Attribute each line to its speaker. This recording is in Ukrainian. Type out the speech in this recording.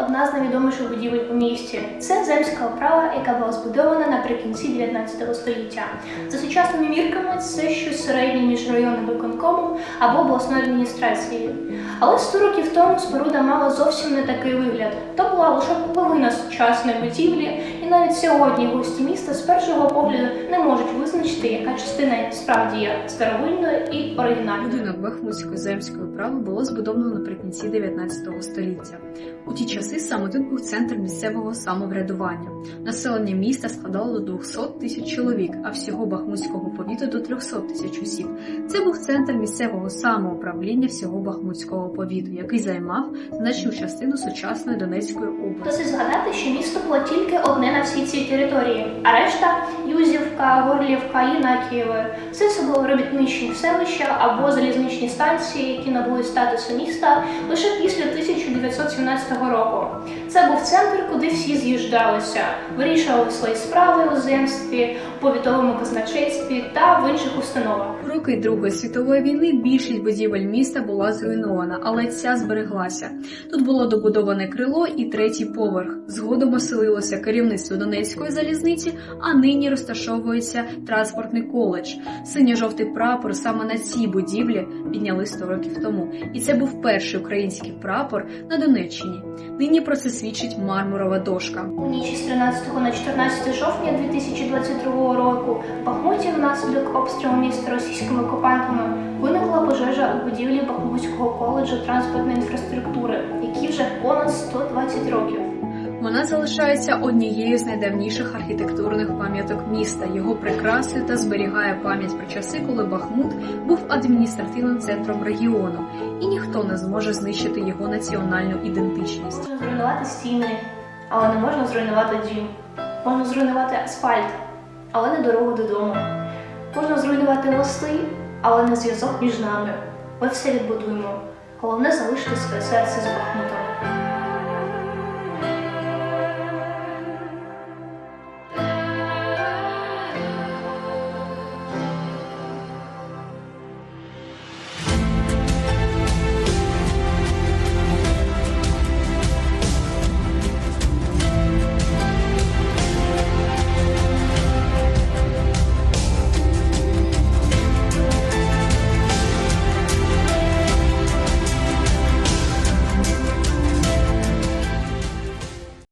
Speaker 1: одна з найвідоміших будівель у місті. Це земська оправа, яка була збудована наприкінці 19 століття. За сучасними мірками це щось середнє між районним виконкомом або обласною адміністрацією. Але 100 років тому споруда мала зовсім не такий вигляд. То була лише половина сучасної будівлі, навіть сьогодні гості міста з першого погляду не можуть визначити, яка частина справді є старовинною і оригінальною.
Speaker 2: Будинок Бахмутської земської управи було збудовано наприкінці 19 століття. У ті часи саме тут був центр місцевого самоврядування. Населення міста складало до 200 тисяч чоловік, а всього Бахмутського повіту до 300 тисяч осіб. Це був центр місцевого самоуправління всього Бахмутського повіту, який займав значну частину сучасної Донецької області.
Speaker 1: Досить згадати, що місто було тільки одне на всій цій території, а решта Юзівка, Горлівка, Єнакієве. Все це були робітничні селища або залізничні станції, які набули статусу міста лише після 1917 року. Це був центр, куди всі з'їжджалися, вирішували свої справи у земстві, повітовому казначействі та в інших установах.
Speaker 2: У роки Другої світової війни більшість будівель міста була зруйнована, але ця збереглася. Тут було добудоване крило і третій поверх. Згодом оселилося керівництво Донецької залізниці, а нині розташовується транспортний коледж. Синьо-жовтий прапор саме на цій будівлі підняли 100 років тому. І це був перший український прапор на Донеччині. Нині про це свідчить мармурова дошка.
Speaker 1: У ніч із 13 на 14 жовтня 2022 року в Бахмуті внаслідок обстрілу міста російськими окупантами виникла пожежа у будівлі Бахмутського коледжу транспортної інфраструктури, який вже понад 120 років.
Speaker 2: Вона залишається однією з найдавніших архітектурних пам'яток міста, його прикрасою та зберігає пам'ять про часи, коли Бахмут був адміністративним центром регіону, і ніхто не зможе знищити його національну ідентичність.
Speaker 1: Можна зруйнувати стіни, але не можна зруйнувати дім. Можна зруйнувати асфальт, але не дорогу додому. Можна зруйнувати мости, але не зв'язок між нами. Ми все відбудуємо. Головне залишити своє серце з Бахмутом.